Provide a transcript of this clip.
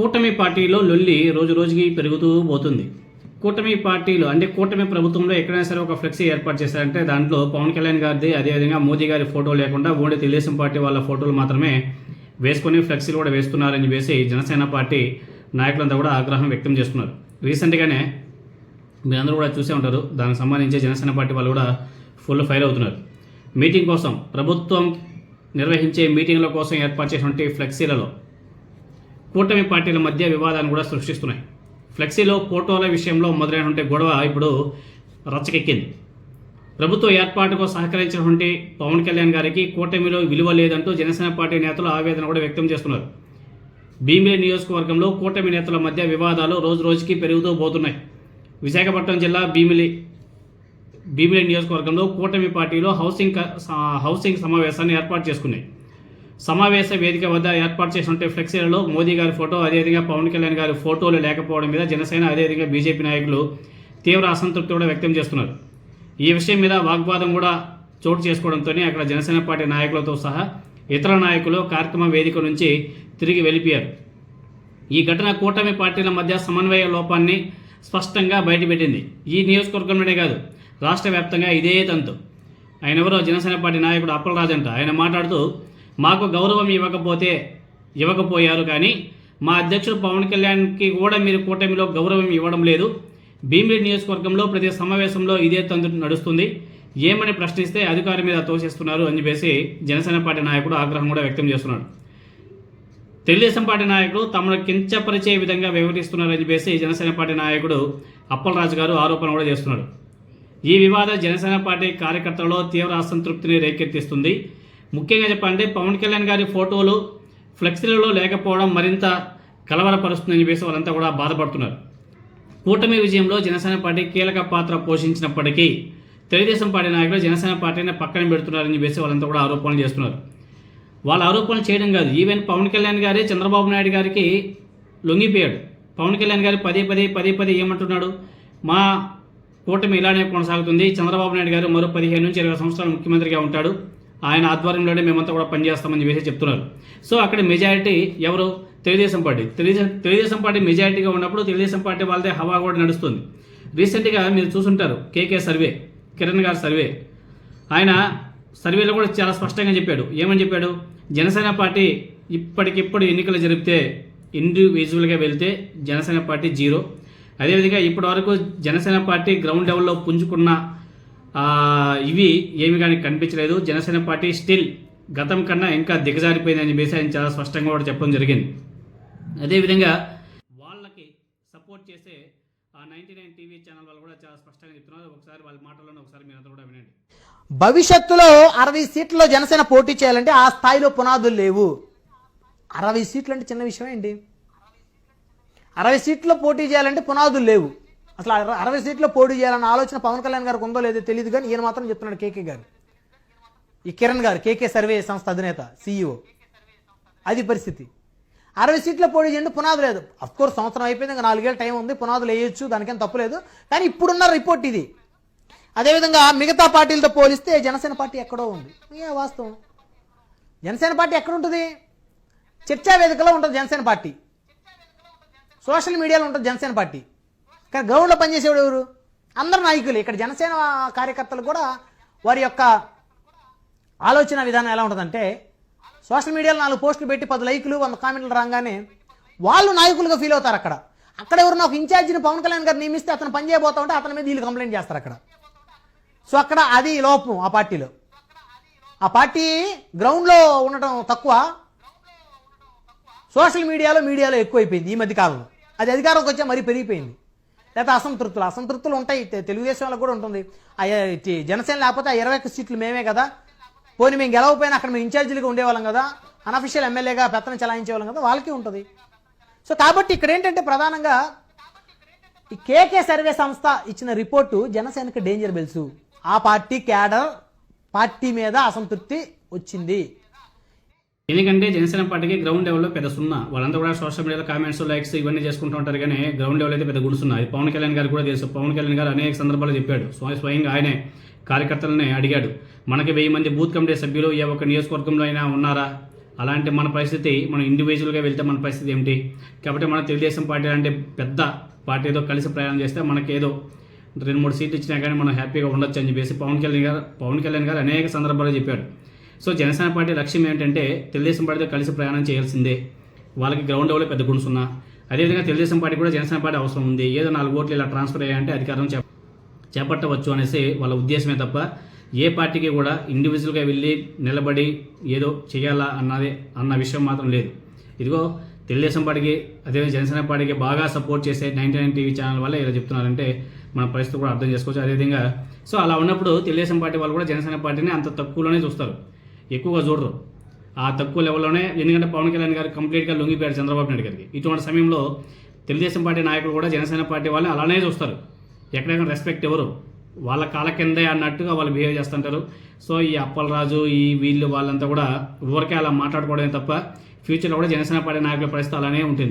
కూటమి పార్టీలో లొల్లి రోజు రోజుకి పెరుగుతూ పోతుంది. కూటమి పార్టీలు అంటే కూటమి ప్రభుత్వంలో ఎక్కడైనా సరే ఒక ఫ్లెక్సీ ఏర్పాటు చేశారంటే దాంట్లో పవన్ కళ్యాణ్ గారిది అదేవిధంగా మోదీ గారి ఫోటో లేకుండా ఓన్లీ తెలుగుదేశం పార్టీ వాళ్ళ ఫోటోలు మాత్రమే వేసుకొని ఫ్లెక్సీలు కూడా వేస్తున్నారని చెప్పేసి జనసేన పార్టీ నాయకులంతా కూడా ఆగ్రహం వ్యక్తం చేస్తున్నారు. రీసెంట్గానే మీరందరూ కూడా చూసే ఉంటారు. దానికి సంబంధించి జనసేన పార్టీ వాళ్ళు కూడా ఫుల్ ఫైర్ అవుతున్నారు. మీటింగ్ కోసం ప్రభుత్వం నిర్వహించే మీటింగ్ల కోసం ఏర్పాటు చేసినటువంటి ఫ్లెక్సీలలో కూటమి పార్టీల మధ్య వివాదాన్ని కూడా సృష్టిస్తున్నాయి. ఫ్లెక్సీలో ఫోటోల విషయంలో మొదలైనటువంటి గొడవ ఇప్పుడు రచ్చకెక్కింది. ప్రభుత్వ ఏర్పాటుకు సహకరించినటువంటి పవన్ కళ్యాణ్ గారికి కూటమిలో విలువ లేదంటూ జనసేన పార్టీ నేతలు ఆవేదన కూడా వ్యక్తం చేస్తున్నారు. భీమిలి నియోజకవర్గంలో కూటమి నేతల మధ్య వివాదాలు రోజు రోజుకి పెరుగుతూ పోతున్నాయి. విశాఖపట్నం జిల్లా భీమిలి భీమిలి నియోజకవర్గంలో కూటమి పార్టీలో హౌసింగ్ హౌసింగ్ సమావేశాన్ని ఏర్పాటు చేసుకున్నాయి. సమావేశ వేదిక వద్ద ఏర్పాటు చేసినటువంటి ఫ్లెక్సీలలో మోదీ గారి ఫోటో అదేవిధంగా పవన్ కళ్యాణ్ గారి ఫోటోలు లేకపోవడం మీద జనసేన అదేవిధంగా బీజేపీ నాయకులు తీవ్ర అసంతృప్తి కూడా వ్యక్తం చేస్తున్నారు. ఈ విషయం మీద వాగ్వాదం కూడా చోటు చేసుకోవడంతోనే అక్కడ జనసేన పార్టీ నాయకులతో సహా ఇతర నాయకులు కార్యక్రమ వేదిక నుంచి తిరిగి వెళ్ళిపోయారు. ఈ ఘటన కూటమి పార్టీల మధ్య సమన్వయ లోపాన్ని స్పష్టంగా బయటపెట్టింది. ఈ నియోజకవర్గంలోనే కాదు రాష్ట్ర వ్యాప్తంగా ఇదే తంతు. ఆయన ఎవరో? జనసేన పార్టీ నాయకుడు అప్పలరాజు అంట. ఆయన మాట్లాడుతూ మాకు గౌరవం ఇవ్వకపోతే ఇవ్వకపోయారు కానీ మా అధ్యక్షుడు పవన్ కళ్యాణ్కి కూడా మీరు కూటమిలో గౌరవం ఇవ్వడం లేదు. భీమిలి నియోజకవర్గంలో ప్రతి సమావేశంలో ఇదే తంతు నడుస్తుంది. ఏమని ప్రశ్నిస్తే అధికారి మీద తోసేస్తున్నారు అని చెప్పేసి జనసేన పార్టీ నాయకుడు ఆగ్రహం కూడా వ్యక్తం చేస్తున్నాడు. తెలుగుదేశం పార్టీ నాయకుడు తమను కించపరిచే విధంగా వ్యవహరిస్తున్నారని చెప్పేసి జనసేన పార్టీ నాయకుడు అప్పలరాజు గారు ఆరోపణ కూడా చేస్తున్నాడు ఈ వివాదం జనసేన పార్టీ కార్యకర్తలలో తీవ్ర అసంతృప్తిని రేకెత్తిస్తుంది. ముఖ్యంగా చెప్పాలంటే పవన్ కళ్యాణ్ గారి ఫోటోలు ఫ్లెక్సీలలో లేకపోవడం మరింత కలవరపరుస్తుందని చెప్పేసి వాళ్ళంతా కూడా బాధపడుతున్నారు. కూటమి విజయంలో జనసేన పార్టీ కీలక పాత్ర పోషించినప్పటికీ తెలుగుదేశం పార్టీ నాయకులు జనసేన పార్టీని పక్కన పెడుతున్నారని చెప్పేసి వాళ్ళంతా కూడా ఆరోపణలు చేస్తున్నారు. వాళ్ళ ఆరోపణలు చేయడం కాదు ఈవెన్ పవన్ కళ్యాణ్ గారే చంద్రబాబు నాయుడు గారికి లొంగిపోయాడు. పవన్ కళ్యాణ్ గారు పదే పదే పదే పదే ఏమంటున్నాడు? మా కూటమి ఇలానే కొనసాగుతుంది చంద్రబాబు నాయుడు గారు మరో పదిహేను నుంచి ఇరవై సంవత్సరాలు ముఖ్యమంత్రిగా ఉంటాడు. ఆయన ఆధ్వర్యంలోనే మేమంతా కూడా పనిచేస్తామని చెప్పేసి చెప్తున్నారు. సో అక్కడ మెజారిటీ ఎవరు? తెలుగుదేశం పార్టీ. తెలుగుదేశం తెలుగుదేశం పార్టీ మెజారిటీగా ఉన్నప్పుడు తెలుగుదేశం పార్టీ వాళ్ళదే హవా కూడా నడుస్తుంది. రీసెంట్గా మీరు చూసుంటారు కేకే సర్వే కిరణ్ గారి సర్వే. ఆయన సర్వేలో కూడా చాలా స్పష్టంగా చెప్పాడు. ఏమని చెప్పాడు? జనసేన పార్టీ ఇప్పటికిప్పుడు ఎన్నికలు జరిపితే ఇండివిజువల్గా వెళ్తే జనసేన పార్టీ జీరో. అదేవిధంగా ఇప్పటి వరకు జనసేన పార్టీ గ్రౌండ్ లెవెల్లో పుంజుకున్న ఇవి ఏమి కానీ కనిపించలేదు. జనసేన పార్టీ స్టిల్ గతం కన్నా ఇంకా దిగజారిపోయిందని చెప్పేసి ఆయన చాలా స్పష్టంగా కూడా చెప్పడం జరిగింది. అదేవిధంగా వాళ్ళకి సపోర్ట్ చేసే ఆ నైన్ టీవీ ఛానల్ వాళ్ళు కూడా చాలా స్పష్టంగా చెప్తున్నారు. ఒకసారి వాళ్ళ మాటల్లోనే ఒకసారి మీరు కూడా వినండి. భవిష్యత్తులో అరవై సీట్లలో జనసేన పోటీ చేయాలంటే ఆ స్థాయిలో పునాదులు లేవు. అరవై సీట్లు అంటే చిన్న విషయం ఏంటి అరవై సీట్లో పోటీ చేయాలంటే పునాదులు లేవు. అసలు అరవై సీట్లో పోటీ చేయాలన్న ఆలోచన పవన్ కళ్యాణ్ గారికి ఉందో లేదో తెలియదు కానీ ఈయన మాత్రం చెప్తున్నాడు కేకే గారు. ఈ కిరణ్ గారు కేకే సర్వే సంస్థ అధినేత సీఈఓ అది పరిస్థితి. అరవై సీట్లో పోటీ చేయండి పునాది లేదు. అఫ్ కోర్స్ సంవత్సరం అయిపోయింది ఇంకా నాలుగేళ్ళ టైం ఉంది పునాదులు వేయొచ్చు దానికేం తప్పులేదు కానీ ఇప్పుడున్న రిపోర్ట్ ఇది. అదేవిధంగా మిగతా పార్టీలతో పోలిస్తే జనసేన పార్టీ ఎక్కడో ఉంది. ఏ వాస్తవం. జనసేన పార్టీ ఎక్కడ ఉంటుంది? చర్చా వేదికలో ఉంటుంది జనసేన పార్టీ. సోషల్ మీడియాలో ఉంటుంది జనసేన పార్టీ. కానీ గ్రౌండ్లో పనిచేసేవాడు ఎవరు? అందరు నాయకులు. ఇక్కడ జనసేన కార్యకర్తలు కూడా వారి యొక్క ఆలోచన విధానం ఎలా ఉంటుందంటే సోషల్ మీడియాలో నాలుగు పోస్టులు పెట్టి పది లైకులు వంద కామెంట్లు రాగానే వాళ్ళు నాయకులుగా ఫీల్ అవుతారు అక్కడ. అక్కడ ఎవరు నాకు ఇన్ఛార్జిని పవన్ కళ్యాణ్ గారు నియమిస్తే అతను పని చేయబోతా ఉంటే అతని మీద వీళ్ళు కంప్లైంట్ చేస్తారు అక్కడ. సో అక్కడ అది లోపం ఆ పార్టీలో. ఆ పార్టీ గ్రౌండ్లో ఉండటం తక్కువ. సోషల్ మీడియాలో మీడియాలో ఎక్కువైపోయింది ఈ మధ్య కాలంలో. అది అధికారంకి వచ్చా మరీ పెరిగిపోయింది. లేకపోతే అసంతృప్తులు. అసంతృప్తులు ఉంటాయి. తెలుగుదేశం వాళ్ళకి కూడా ఉంటుంది. జనసేన లేకపోతే ఆ ఇరవై ఒక్క సీట్లు మేమే కదా. పోనీ మేము గెలవపోయినా అక్కడ మేము ఇన్ఛార్జీలుగా ఉండేవాళ్ళం కదా. అనఫిషియల్ ఎమ్మెల్యేగా పెత్తనం చలాయించేవాళ్ళం కదా. వాళ్ళకి ఉంటుంది. సో కాబట్టి ఇక్కడ ఏంటంటే ప్రధానంగా ఈ కేకే సర్వే సంస్థ ఇచ్చిన రిపోర్టు జనసేనకి డేంజర్ బెల్స్. ఆ పార్టీ క్యాడర్ పార్టీ మీద అసంతృప్తి వచ్చింది. ఎందుకంటే జనసేన పార్టీకి గ్రౌండ్ లెవెల్లో పెద్ద సున్నా. వాళ్ళంతా కూడా సోషల్ మీడియాలో కామెంట్స్ లైక్స్ ఇవన్నీ చేసుకుంటూ ఉంటారు కానీ గ్రౌండ్ లెవెల్ అయితే పెద్ద గుడుసున్నా అది పవన్ కళ్యాణ్ గారు కూడా తెలుసు. పవన్ కళ్యాణ్ గారు అనేక సందర్భాల్లో చెప్పాడు. స్వయంగా ఆయనే కార్యకర్తలని అడిగాడు. మనకి వెయ్యి మంది బూత్ కమిటీ సభ్యులు ఏ ఒక్క నియోజకవర్గంలో అయినా ఉన్నారా? అలాంటి మన పరిస్థితి మనం ఇండివిజువల్గా వెళ్తే మన పరిస్థితి ఏమిటి? కాబట్టి మన తెలుగుదేశం పార్టీ లాంటి పెద్ద పార్టీతో కలిసి ప్రయాణం చేస్తే మనకేదో రెండు మూడు సీట్లు ఇచ్చినా కానీ మనం హ్యాపీగా ఉండొచ్చు అని చెప్పేసి పవన్ కళ్యాణ్ గారు పవన్ కళ్యాణ్ గారు అనేక సందర్భాల్లో చెప్పాడు. సో జనసేన పార్టీ లక్ష్యం ఏంటంటే తెలుగుదేశం పార్టీతో కలిసి ప్రయాణం చేయాల్సిందే. వాళ్ళకి గ్రౌండ్ లెవెల్లో పెద్ద గుణస్ ఉన్నా అదేవిధంగా తెలుగుదేశం పార్టీ కూడా జనసేన పార్టీ అవసరం ఉంది. ఏదో నాలుగు ఓట్లు ఇలా ట్రాన్స్ఫర్ అయ్యాయంటే అధికారం చేప చేపట్టవచ్చు అనేసి వాళ్ళ ఉద్దేశమే తప్ప ఏ పార్టీకి కూడా ఇండివిజువల్గా వెళ్ళి నిలబడి ఏదో చేయాలా అన్నది అన్న విషయం మాత్రం లేదు. ఇదిగో తెలుగుదేశం పార్టీకి అదే జనసేన పార్టీకి బాగా సపోర్ట్ చేసే నైన్టీ నైన్ టీవీ ఛానల్ వల్ల ఇలా చెప్తున్నారంటే మన పరిస్థితి కూడా అర్థం చేసుకోవచ్చు. అదేవిధంగా సో అలా ఉన్నప్పుడు తెలుగుదేశం పార్టీ వాళ్ళు కూడా జనసేన పార్టీని అంత తక్కువలోనే చూస్తారు. ఎక్కువగా చూడరు. ఆ తక్కువ లెవెల్లోనే ఎందుకంటే పవన్ కళ్యాణ్ గారు కంప్లీట్గా లొంగిపోయారు చంద్రబాబు నాయుడు గారికి. ఇటువంటి సమయంలో తెలుగుదేశం పార్టీ నాయకులు కూడా జనసేన పార్టీ వాళ్ళని అలానే చూస్తారు. ఎక్కడైనా రెస్పెక్ట్ ఎవరు? వాళ్ళ కాళ్ళ కిందే అన్నట్టుగా వాళ్ళు బిహేవ్ చేస్తుంటారు. సో ఈ అప్పలరాజు ఈ వీళ్ళు వాళ్ళంతా కూడా ఊరికే అలా మాట్లాడుకోవడమే తప్ప ఫ్యూచర్లో కూడా జనసేన పార్టీ నాయకుల పరిస్థితి అలానే ఉంటుంది.